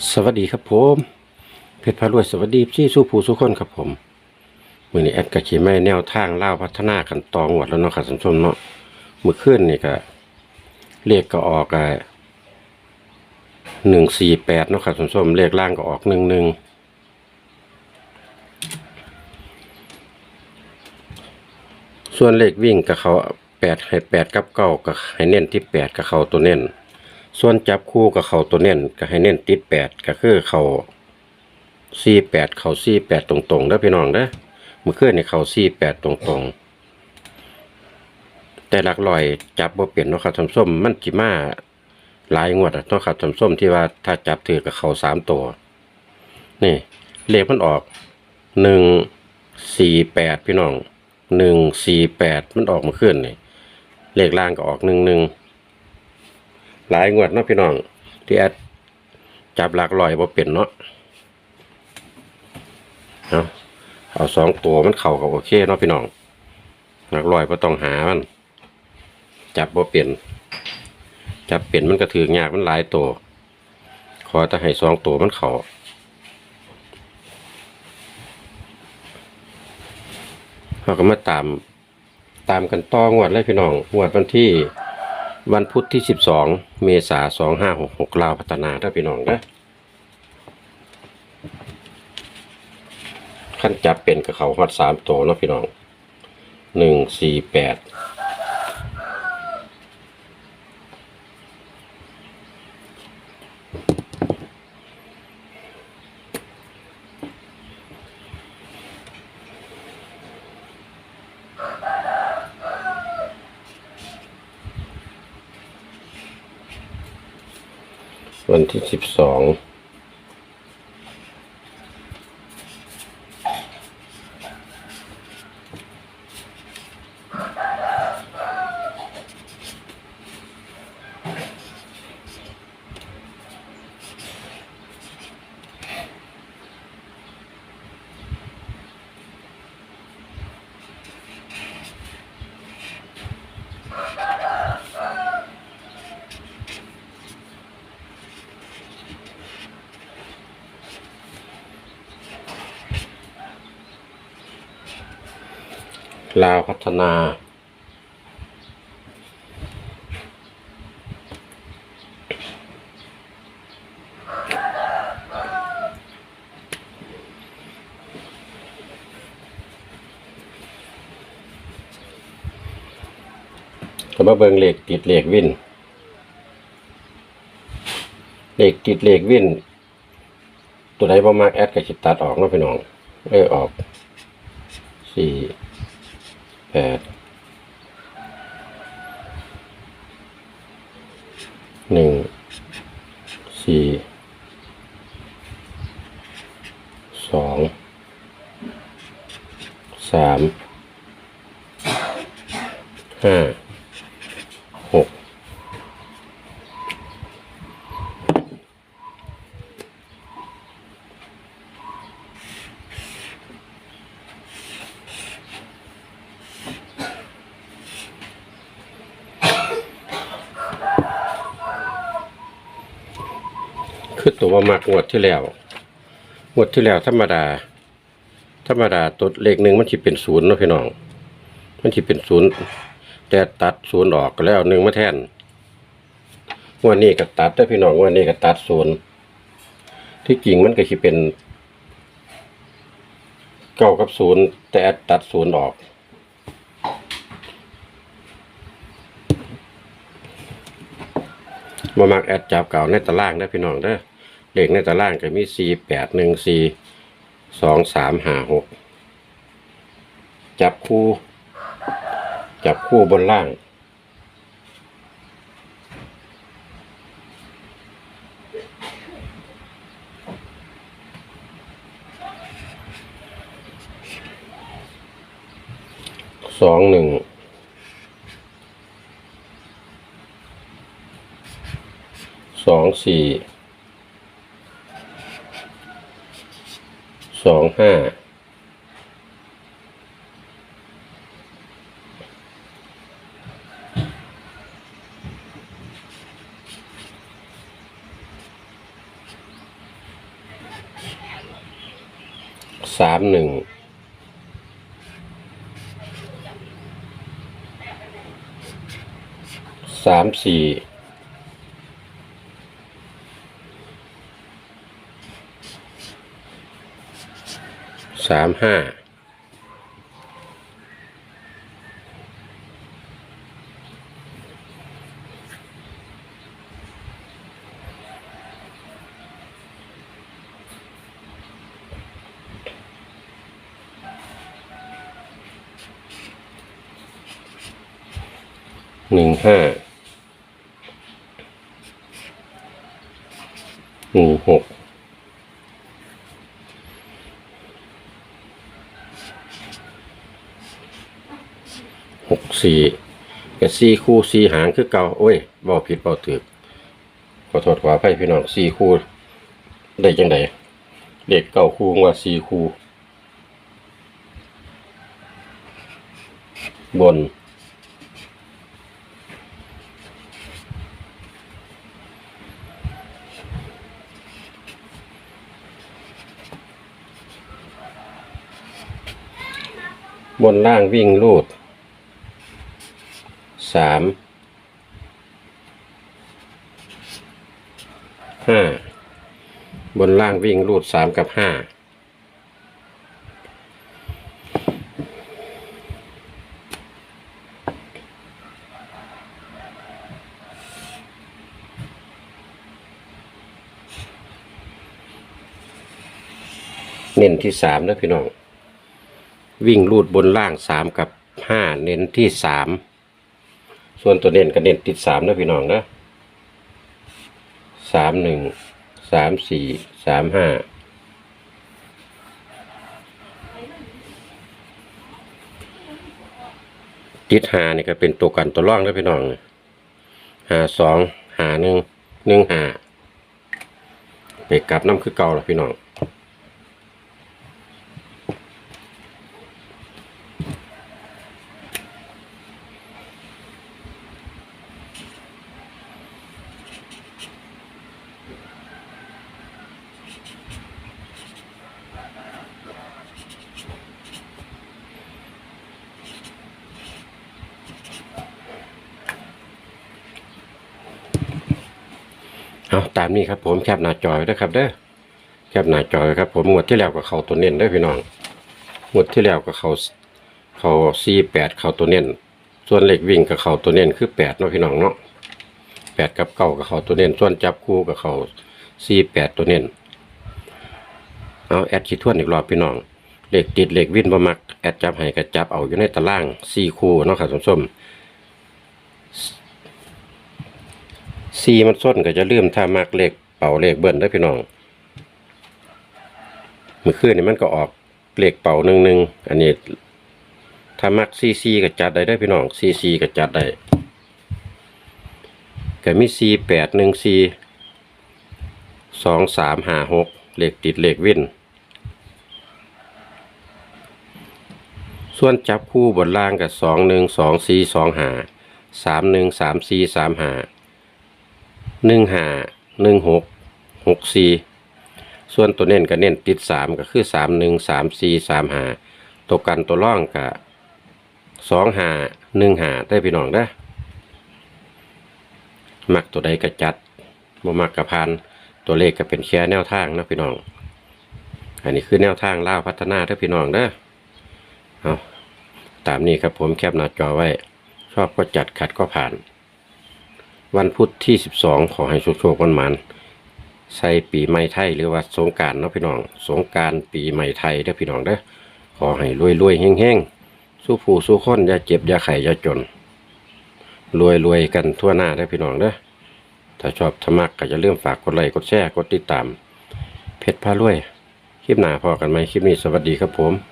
สวัสดีครับผมเพชรพารวยสวัสดีพี่สู้ผู้สู้คนครับผมมือนี้แอดกะขีแม่แนวทางเล่าพัฒนากันตองหวดแล้วเนาะครับสัมชมเนาะมือขึ้นนี่ก็เลขก็ออกอะหนึ่งสี่แปดเนาะครับสัมชมเลขล่างก็ออกหนึ่งหนึ่งส่วนเลขวิ่งกับเขาแปดให้แปดกับเก้าก็ให้เน้นที่แปดกับเขาตัวเน้น ส่วนจับคู่กับเขาตัวเน้นก็ให้เน้นติดแปดก็คือเขาสี่แปดเขาสี่แปดตรงๆเด้อพี่น้องเด้อเมื่อคืนนี่เขาสี่แปดตรงๆ แต่หลักลอยจับบ่เปลี่ยนเนาะครับทำส้มมันจิมาหลายงวดเนาะครับทำส้มที่ว่าถ้าจับถือกับเขาสามตัว นี่เลขมันออกหนึ่งสี่แปดพี่น้องหนึ่งสี่แปดมันออกมาขึ้นนี่เลขล่างก็ออกหนึ่งหนึ่ง หลายงวดเนาะพี่น้อง ที่แอดจับหลักลอยบ่เป็นเนาะเอาเอาสองตัวมันเข่ากับโอเคเนาะพี่น้องหลักลอยบ่ต้องหามัน จับบ่เป็นจับเป็นมันก็ถือยากมันหลายตัวขอแต่ให้สองตัวมันเข่าเราก็มาตามตามกันต่องวดเลยพี่น้องงวดวันที่ วันพุธที่ 12 เมษา2566 ลาวพัฒนาถ้าพี่น้องนะขั้นจับเป็นกับเขาฮอดสามตัวเนาะพี่น้องหนึ่งสี่แปด วันที่สิบสอง ลาวพัฒนา ก็มาเบิงเหลขติดเหลขวินเหลขติดเหลขวินตัวใดบ่มากแอดก็สิตตัดออกนะพี่น้องเออออกสี่ แปดหนึ่งสี่สองสามห้าหก คือตัวมากงวดที่แล้วงวดที่แล้วธรรมดา ธรรมดาตัวเลขหนึ่งมันสิเป็นศูนย์เนาะพี่น้อง มันสิเป็นศูนย์แต่ตัดศูนย์ออกก็แล้วหนึ่งมาแทนงวันนี้ก็ตัดได้พี่น้องงวันนี้ก็ตัดศูนย์ที่จริงมันก็สิเป็นเก้ากับศูนย์แต่ตัดศูนย์ออกมามักแอดจับเก่าในตารางได้พี่น้องเด้อ เลขในตารางก็มีสี่แปดหนึ่งสี่สองสามห้าหกจับคู่ จับคู่บนล่าง สองหนึ่งสองสี่ สองห้าสามหนึ่งสามสี่ สามห้าหนึ่งห้าหนึ่งหก หก สี่กับสี่คู่สี่หางคือเก่าโอ้ยบอผิดบอถูกขอโทษขออภัยพี่น้องสี่คู่ได้จังไดเด็กเก่าคู่ว่าสี่คู่บน บนล่างวิ่งลูด สามห้าบนล่างวิ่งรูดสามกับห้าเน้นที่สามนะพี่น้อง วิ่งรูดบนล่างสามกับห้าเน้นที่สาม ส่วนตัวเน้นก็เน้นติดสามนะพี่น้องนะสามหนึ่งสามสี่สามห้าติดหานี่ก็เป็นตัวกันตัวร่องนะพี่น้องหาสองหาหนึ่งหนึ่งหาไปกลับน้ำคือเก่าละพี่น้อง เอาตามนี้ครับผมแคปหน้าจอยนะครับเด้อแคปหน้าจอยครับผมงวดที่แล้วกับเขาตัวเน้นเด้พี่น้องงวดที่แล้วกับเขาเขาสี่แปดเขาตัวเน้น ส่วนเหล็กวิ่งกับเขาตัวเน้นคือแปดเนาะพี่น้องเนาะแปดกับเก้ากับเขาตัวเน้น ส่วนจับคู่กับเขาสี่แปดตัวเน้น เอาแอดคิดทวนอีกรอบพี่น้องเหล็กติดเหล็กวิ่นบ่มักแอดจับให้กับจับเอาอยู่ในตารางสี่คู่เนาะครับส้มๆ ซีมันส้นก็จะลืมถ้ามักเลขเป่าเลขเบิ้ลได้พี่น้องเมื่อคืนนี่มันก็ออกเลขเป่าหนึ่งหนึ่งอันนี้ถ้ามักซีซีก็จัดได้ได้พี่น้องซีซีก็จัดได้ก็มีซีแปดหนึ่งซีสองสามห้าหกเลขติดเลขวินส่วนจับคู่บนล่างกับสองหนึ่งสองสี่สองหาสามหนึ่งสามสี่สามหา หนึ่งห้าหนึ่งหกหกสี่ส่วนตัวเน้นก็เน้นติดสามก็คือสามหนึ่งสามสี่สามห้าตัวกันตัวร่องก็สองห้าหนึ่งห้าได้พี่น้องได้อมักตัวใดก็จัดบ่มักกระพานตัวเลขก็เป็นแค่แนวทางนะพี่น้อง อันนี้คือแนวทางล่าพัฒนาเด้อพี่น้องเด้อเอาตามนี้ครับผมแคปหน้าจอไว้ ชอบก็จัดขัดก็ผ่าน วันพุธที่ 12 ขอให้โชคโชควันมันใส่ปีใหม่ไทยหรือว่าสงการนาะพี่น้อง สงการปีใหม่ไทยเด้อพี่น้องเด้อขอให้รวยรวยๆเฮงเฮงๆสู้ผู้สู้คนอย่าเจ็บอย่าไข้อย่าจน รวยรวยกันทั่วหน้าเด้อพี่น้องเด้อถ้าชอบธรรมะก็อย่าลืมฝากกดไลค์กดแชร์กดติดตาม เพชรพารวย คลิปหน้าพอกันไหมคลิปนี้สวัสดีครับผม